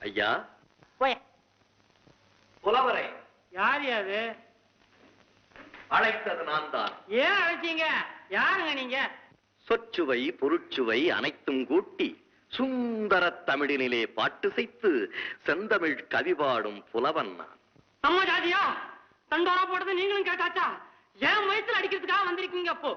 ஐயா? போய். புலவரை. யார் அது? அழைத்தது நான் தான் ஏன் அழைச்சீங்க? யாருங்க நீங்க? சொற்சுவை பொருட்சுவை அனைத்தும் கூட்டி சுந்தர தமிழினிலே பாட்டு செய்து செந்தமிழ் கவி பாடும் புலவன் நான். நம்ம ஜாதியா? தண்டோரா போடுறது நீங்களும் கேட்டாச்சா? ஏன் வயிற்றுல அடிக்கிறதுக்காக வந்திருக்கீங்க அப்போ?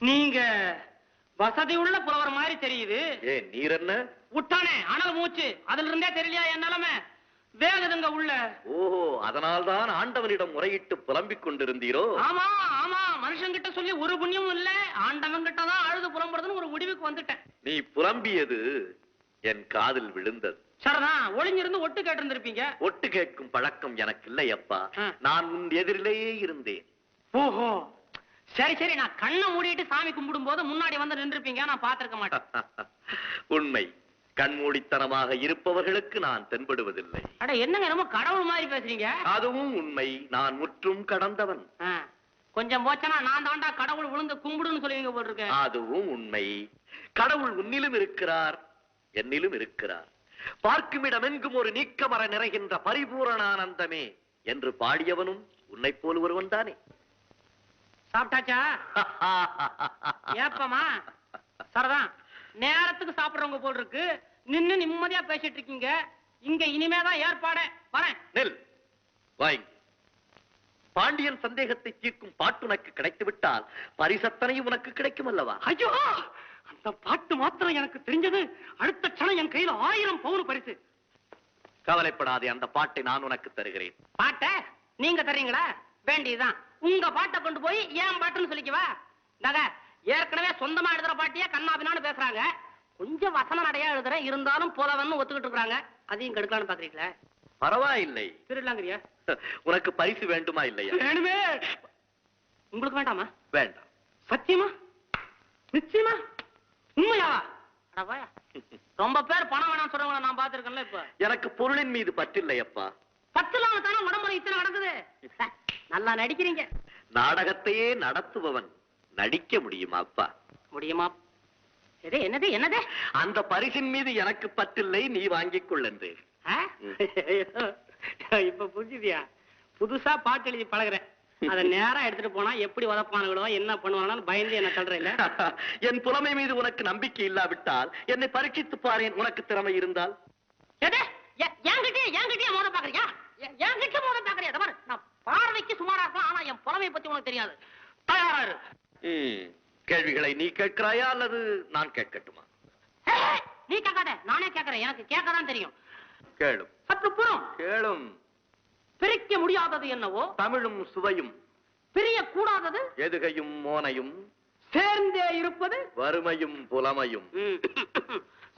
நீங்க வசதி உள்ள புலவர் மாதிரி தெரியுது. ஏ நீர் என்ன? விட்டானே அனல் மூச்சு. அதுல இருந்தே தெரியலையா என் நிலைமை? வேகுதுங்க உள்ள. ஓஹோ அதனால்தான் ஆண்டவனிடம் முறையிட்டு புலம்பிக் கொண்டிருந்தீரோ? ஆமா ஆமா மனுஷங்கிட்ட சொல்லி ஒரு புண்ணியமும் இல்ல. ஆண்டவன் கிட்ட தான் அழுது புலம்புறதுன்னு ஒரு முடிவுக்கு வந்துட்டேன். நீ புலம்பியது என் காதில் விழுந்தது. சரிதான் ஒளிஞ்சிருந்து ஒட்டு கேட்டு இருந்திருப்பீங்க ஒட்டு கேட்கும் பழக்கம் எனக்கு இல்லை அப்பா. ஆ. நான் உன் எதிரிலேயே இருந்தேன். ஓஹோ. சரி சரி நான் கண்ணை மூடிட்டு சாமி கும்பிடும் போது முன்னாடி வந்து நின்றுப்பீங்க நான் பாத்திருக்க மாட்டேன். உண்மை. கண்மூடித்தனமாக இருப்பவர்களுக்கு நான் தென்படுவதில்லை. அட என்னங்க ரொம்ப கடவுள் மாதிரி பேசுறீங்க? அதுவும் உண்மை. நான் முற்றும் கடந்தவன். கொஞ்சம் போச்சனா நான் தாண்டா கடவுள் விழுந்து கும்பிடுன்னு சொல்லுவீங்க போட்டிருக்கேன் அதுவும் உண்மை. கடவுள் உன்னிலும் இருக்கிறார் என்னிலும் இருக்கிறார். பார்க்குமிடமெங்கும் ஒரு நீக்கமர நிறைகின்ற பரிபூரணானந்தமே என்று பாடியவனும் உன்னைப் போல் ஒருவன் தானே. சாப்பிட்டாச்சா? ஏப்பமா? சரிதான் நேரத்துக்கு சாப்பிடுறவங்க போல் இருக்கு. நின்னு நிம்மதியா பேசிட்டு இருக்கீங்க. இங்க இனிமேதான் ஏற்பாடு. வரேன். நெல் வாங்க பாண்டியன் சந்தேகத்தை தீர்க்கும் பாட்டு உனக்கு கிடைத்து விட்டால் பரிசத்தனையும் உனக்கு கிடைக்கும் அல்லவா? ஐயோ! அந்த பாட்டு மாத்திரம் எனக்கு தெரிஞ்சது. அடுத்த க்ஷணம் என் கையில ஆயிரம் பவுன் பரிசு. கவலைப்படாதே அந்த பாட்டை நான் உனக்கு தருகிறேன். பாட்ட நீங்க தர்றீங்களா? வேண்டியதுதான். உங்க பாட்டை கொண்டு போய் ஏன் பாட்டுன்னு சொல்லிக்கவா? நக. ஏற்கனவே சொந்தமா எழுதுற பாட்டியே கண்ணாபினான்னு பேசுறாங்க. கொஞ்சம் வசன நடையா எழுதுறேன். இருந்தாலும் புலவன்னு ஒத்துக்கிட்டு இருக்காங்க அதையும் கெடுக்கலாம்னு பாக்குறீங்களா? பரவாயில்லை. திருடலாங்கிறியா உனக்கு பரிசு வேண்டுமா இல்லையா? வேணுமே. உங்களுக்கு வேண்டாமா? வேண்டாம். சத்தியமா? நிச்சயமா? உண்மையா? அட வாயா. ரொம்ப பேர் பணம் வேணாம் சொல்றவங்கள நான் பாத்துருக்கேன்ல இப்ப. எனக்கு பொருளின் மீது பற்றில்லை அப்பா பத்து இல்லாம தானே உடம்புல இத்தனை நடக்குது? நல்லா நடிக்கிறீங்க. நாடகத்தையே நடத்துபவன். நடிக்க முடியுமா அப்பா? முடியுமா? என்னது என்னது? அந்த பரிசின் மீது எனக்கு பற்றில்லை நீ வாங்கிக் கொள்ளன்றேன் ஆ? இப்ப புரிஞ்சுதியா? புதுசா பாட்டு எழுதி பழகுறேன். அத நேரா எடுத்துட்டு போனா எப்படி உதப்பானுங்களோ என்ன பண்ணுவாங்கன்னு பயந்து என்ன தள்ளுற இல்ல என் புலமை மீது உனக்கு நம்பிக்கை இல்லாவிட்டால் என்னை பரீட்சித்து பாரேன் உனக்கு திறமை இருந்தால். என்கிட்டயே என்கிட்டயே மோத பாக்குறியா என்கிட்ட மோத பாக்குறியா நான் பார்வைக்கு சுமாரா இருக்கலாம் ஆனா என் புலமையை பத்தி உனக்கு தெரியாது. தயாரா இரு. ம், கேள்விகளை நீ கேட்கிறாயா அல்லது நான் கேட்கட்டுமா? நீ கேட்காத. நானே கேட்கறேன். எனக்கு கேட்கதான் தெரியும். கேளும். சற்று புறம். கேளும். பிரிக்க முடியாதது என்னவோ? தமிழும் சுவையும். பிரிய கூடாதது எதுகையும் மோனையும். சேர்ந்தே இருப்பது? வறுமையும் புலமையும்.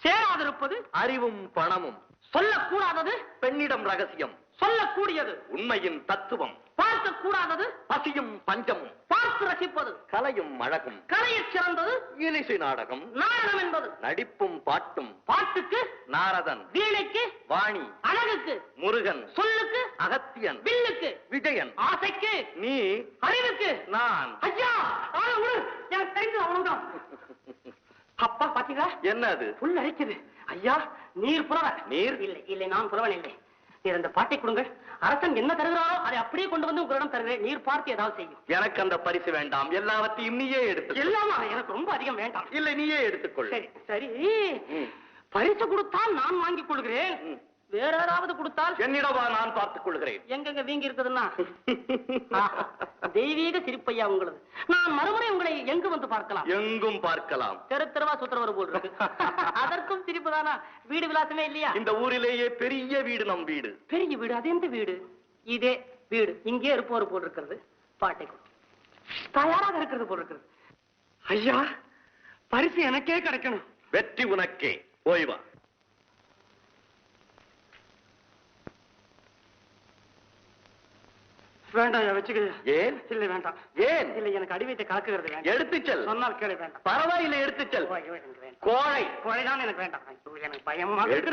சேராதிருப்பது? அறிவும் பணமும். சொல்லக்கூடாதது? பெண்ணிடம் ரகசியம். சொல்லக்கூடியது. உண்மையின் தத்துவம். பார்க்க கூடாதது பசியும் பஞ்சமும். பார்த்து ரசிப்பது. கலையும் அழகும். கலையைச் சிறந்தது. இலிசை நாடகம். நாடகம் என்பது. நடிப்பும் பாட்டும். பாட்டுக்கு. நாரதன். வீணைக்கு. வாணி. அழகுக்கு. முருகன். சொல்லுக்கு. அகத்தியன். வில்லுக்கு. விஜயன். ஆசைக்கு. நீ. அறிவுக்கு. நான். ஐயா! எனக்கு தெரிஞ்சது அவ்வளவுதான். அப்பா பாத்தீங்களா? என்ன அது புல் அழைக்குது ஐயா நீர் புலவர் நீர்? இல்லை இல்லை நான் புலவன் இல்லை. நீர் அந்த பாட்டை கொடுங்கள். அரசன் என்ன தருகிறாரோ அதை அப்படியே கொண்டு வந்து உங்களிடம் தருகிறேன். நீர் பார்த்து ஏதாவது செய்யும். எனக்கு அந்த பரிசு வேண்டாம். எல்லாவற்றையும் நீயே எடுத்து எல்லாமா? எனக்கு ரொம்ப அதிகம் வேண்டாம். இல்லை நீயே எடுத்துக்கொள். சரி சரி. பரிசு கொடுத்தால் நான் வாங்கிக் கொள்கிறேன். வேற யாராவது கொடுத்தால் என்னிடவா நான் பார்த்துக் கொள்கிறேன். எங்கெங்க வீங்கி இருக்குதுன்னா? தெய்வீக சிரிப்பையா உங்களது. நான் மறுமுறை உங்களை எங்கு வந்து பார்க்கலாம்? எங்கும் பார்க்கலாம். தெரு தெருவா சுத்துறவர் போல் இருக்கு. அதற்கும் சிரிப்பு தானா? வீடு விலாசமே இல்லையா? இந்த ஊரிலேயே பெரிய வீடு நம் வீடு. பெரிய வீடு அது எந்த வீடு? இதே வீடு இங்கே இருப்பவர் போல் இருக்கிறது. பாட்டை தயாராக இருக்கிறது போல் இருக்கிறது. ஐயா பரிசு எனக்கே கிடைக்கணும். வெற்றி உனக்கே. போய் வேண்டாம் வச்சுக்க ஏன்? இல்ல வேண்டாம். ஏன்? இல்ல எனக்கு அடிவைத்தை கலக்குறது வேண்டாம். எடுத்துச் செல் சொன்னால் கேளு வேண்டாம். பரவாயில்லை எடுத்துச் செல் கோழை. கொலைதான் எனக்கு வேண்டாம். எனக்கு பயமா. எனக்கு.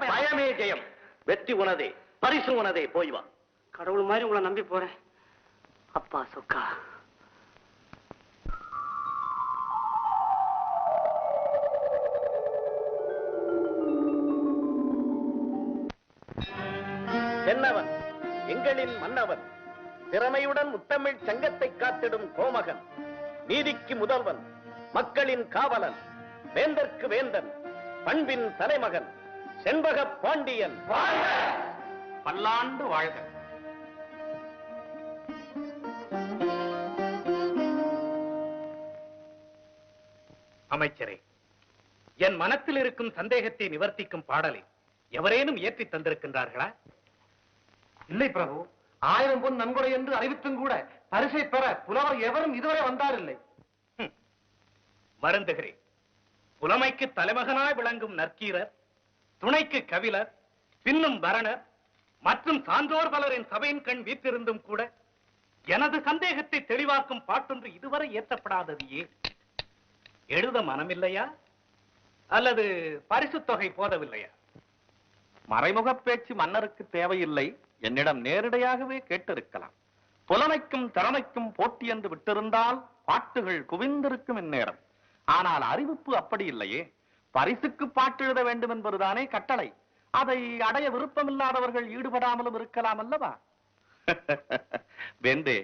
பயமே. ஜெயம். வெற்றி உனதே பரிசு உனதே போய் வா. கடவுள் மாதிரி உங்களை நம்பி போறேன். அப்பா சொக்கா. என்னவன் எங்களின் மன்னவன். திறமையுடன் முத்தமிழ் சங்கத்தை காத்திடும் கோமகன் நீதிக்கு முதல்வன் மக்களின் காவலன் வேந்தற்கு வேந்தன் பண்பின் தலைமகன் செண்பக பாண்டியன். பல்லாண்டு வாழ்க. அமைச்சரே என் மனத்தில் இருக்கும் சந்தேகத்தை நிவர்த்திக்கும் பாடலை எவரேனும் ஏற்றி தந்திருக்கின்றார்களா? இல்லை பிரபு. ஆயிரம் பொன் நன்கொடை என்று அறிவித்தும் கூட பரிசை பெற புலவர் எவரும் இதுவரை வந்தாரில்லை. வருந்துகிறேன். புலமைக்கு தலைமகனாய் விளங்கும் நற்கீரர் துணைக்கு கபிலர் பின்னும் பரணர் மற்றும் சான்றோர் பலரின் சபையின் கண் வீட்டிருந்தும் கூட எனது சந்தேகத்தை தெளிவாக்கும் பாட்டொன்று இதுவரை ஏற்றப்படாதது ஏன்? எழுத மனமில்லையா? அல்லது பரிசுத் தொகை போதவில்லையா? மறைமுக பேச்சு மன்னருக்கு தேவையில்லை. என்னிடம் நேரடியாகவே கேட்டிருக்கலாம். புலமைக்கும் திறமைக்கும் போட்டி என்று விட்டிருந்தால் பாட்டுகள் குவிந்திருக்கும் இந்நேரம். ஆனால் அறிவிப்பு அப்படி இல்லையே. பரிசுக்கு பாட்டு எழுத வேண்டும் என்பதுதானே கட்டளை. அதை அடைய விருப்பமில்லாதவர்கள் ஈடுபடாமலும் இருக்கலாம் அல்லவா? வேந்தே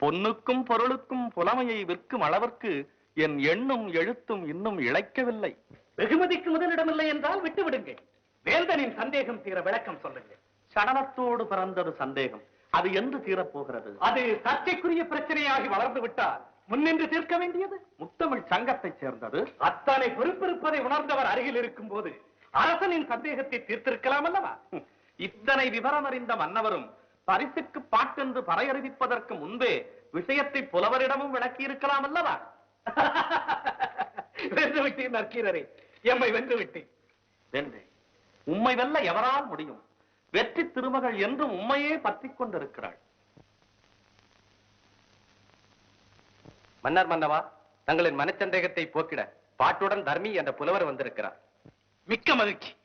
பொன்னுக்கும் பொருளுக்கும் புலமையை விற்கும் அளவிற்கு என் எண்ணும் எழுத்தும் இன்னும் இழைக்கவில்லை. வெகுமதிக்கு முதலிடமில்லை என்றால் விட்டுவிடுங்கள். வேந்தனின் சந்தேகம் தீர விளக்கம் சொல்லுங்கள். சடலத்தோடு பிறந்தது சந்தேகம். அது என்று தீரப்போகிறது. அது சர்ச்சைக்குரிய பிரச்சனையாகி வளர்ந்து விட்டால் முன்னின்று தீர்க்க வேண்டியது? முத்தமிழ் சங்கத்தைச் சேர்ந்தது. அத்தனை பொறுப்பிருப்பதை உணர்ந்தவர் அருகில் இருக்கும் போது அரசனின் சந்தேகத்தை தீர்த்திருக்கலாம் அல்லவா? இத்தனை விவரம் அறிந்த மன்னவரும் பரிசுக்கு பாட்டென்று பறையறிவிப்பதற்கு முன்பே விஷயத்தை புலவரிடமும் விளக்கி இருக்கலாம் அல்லவா? வென்று விட்டீர் நற்கீரரே. எம்மை வென்று விட்டேன். வேண்டே உம்மை வெல்ல எவரால் முடியும்? வெற்றி திருமகள் என்றும் உம்மையே பற்றிக் கொண்டிருக்கிறாள். மன்னர் மன்னவா தங்களின் மனச்சந்தேகத்தை போக்கிட பாட்டுடன் தர்மி என்ற புலவர் வந்திருக்கிறார். மிக்க மகிழ்ச்சி.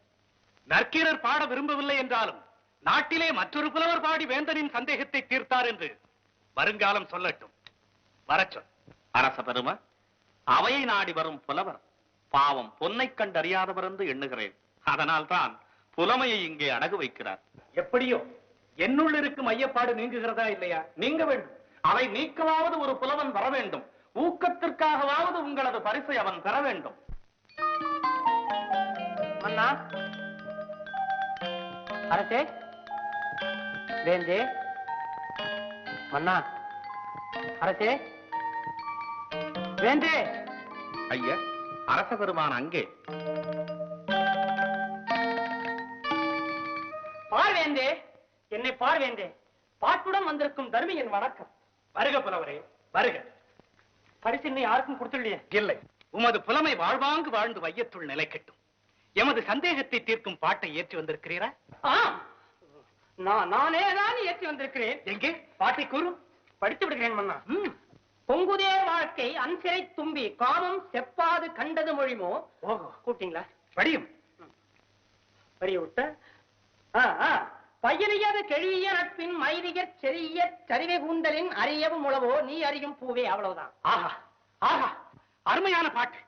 நற்கீரர் பாட விரும்பவில்லை என்றாலும் நாட்டிலே மற்றொரு புலவர் பாடி வேந்தனின் சந்தேகத்தை தீர்த்தார் என்று வருங்காலம் சொல்லட்டும். வரச் சொல். அரச பெரும அவையை நாடி வரும் புலவர் பாவம் பொன்னைக் கண்டறியாதவர் என்று எண்ணுகிறேன். அதனால்தான் புலமையை இங்கே அடகு வைக்கிறார். எப்படியோ என்னுள் இருக்கும் ஐயப்பாடு நீங்குகிறதா இல்லையா? நீங்க வேண்டும். அதை நீக்கவாவது ஒரு புலவன் வர வேண்டும். ஊக்கத்திற்காகவாவது உங்களது பரிசை அவன் பெற வேண்டும். மன்னா? அரசே? வேந்தே? மன்னா? அரசே? வேந்தே? ஐயா அரச பெருமான் அங்கே. வேந்தே என்னை பார் வேந்தே பாட்டுடன் வந்திருக்கும் தர்மியின் வணக்கம். வருக புலவரே வருக. பரிசு இன்னும் யாருக்கும் கொடுத்துள்ளையே? இல்லை. உமது புலமை வாழ்வாங்கு வாழ்ந்து வையத்துள் நிலைக்கட்டும் எமது சந்தேகத்தை தீர்க்கும் பாட்டை ஏற்றி வந்திருக்கிறீரா? நான் நானே தான் ஏற்றி வந்திருக்கிறேன். எங்கே? பாட்டை கூறும் படித்து விடுகிறேன் மன்னா. பொங்குதே வாழ்க்கை அன்சிறை தும்பி காமம் செப்பாது கண்டது மொழிமோ? கூப்பிட்டீங்களா? படியும். வரிய விட்ட? ஆ, ஆ. பயிரியது கெழிய நட்பின் மைதியற் செறிய சரிவை கூந்தலின் அறியவும் உளவோ நீ அறியும் பூவே அவ்வளவுதான். ஆஹா ஆஹா அருமையான பாட்டு.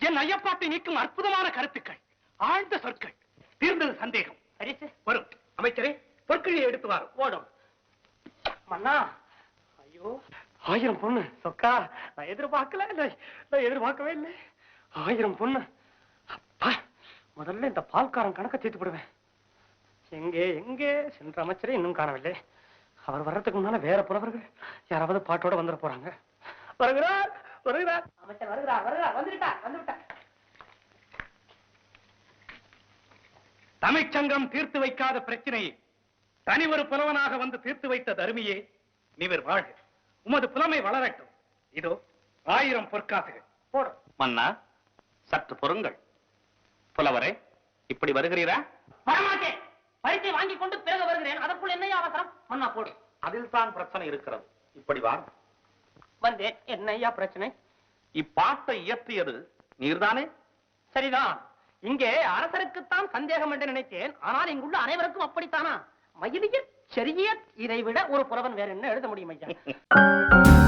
என் ஐயப்பாட்டை நீக்கும் அற்புதமான கருத்துக்கள் ஆழ்ந்த சொற்கள் தீர்ந்தது சந்தேகம். பரிசு வரும் அமைச்சரே பொற்கிழியை எடுத்து வாரும். ஓடும். மன்னா ஐயோ. ஆயிரம் பொண்ணு. சொக்கா நான் எதிர்பார்க்கல இல்லை நான் எதிர்பார்க்கவே இல்லை. ஆயிரம் பொண்ணு. அப்பா முதல்ல இந்த பால்காரன் கணக்க தீர்த்து விடுவேன் எங்கே எங்கே சென்ற அமைச்சரே இன்னும் காணவில்லை. அவர் வர்றதுக்கு முன்னால வேற புலவர்கள் யாராவது பாட்டோட வந்துட போறாங்க. வருகிறார் வருகிறார். அமைச்சர் வருகிறார் வருகிறார். வந்துவிட்டார் வந்துவிட்டார். தமிழ்ச்சங்கம் தீர்த்து வைக்காத பிரச்சனையை. தனி ஒரு புலவனாக வந்து தீர்த்து வைத்த தருமியே நீவர் வாழ்க. உமது புலமை வளரட்டும். இதோ ஆயிரம் பொற்காசுகள். போடும் மன்னா சற்று பொறுங்கள். புலவரே இப்படி வருகிறீரா? வரமாட்டேன். பரிசை வாங்கி கொண்டு பிறகு வருகிறேன். அதற்குள் என்னையா அவசரம்? மன்னா போடு. அதில் தான் பிரச்சனை இருக்கிறது. இப்படி வா. வந்தேன். என்ன ஐயா பிரச்சனை? இப்பாட்டை இயற்றியது நீர்தானே? சரிதான். இங்கே அரசருக்குத்தான் சந்தேகம் என்று நினைத்தேன். ஆனால் இங்குள்ள அனைவருக்கும் அப்படித்தானா? மயிலிய செரிய இதை விட ஒரு புலவன் வேற என்ன எழுத முடியும் ஐயா?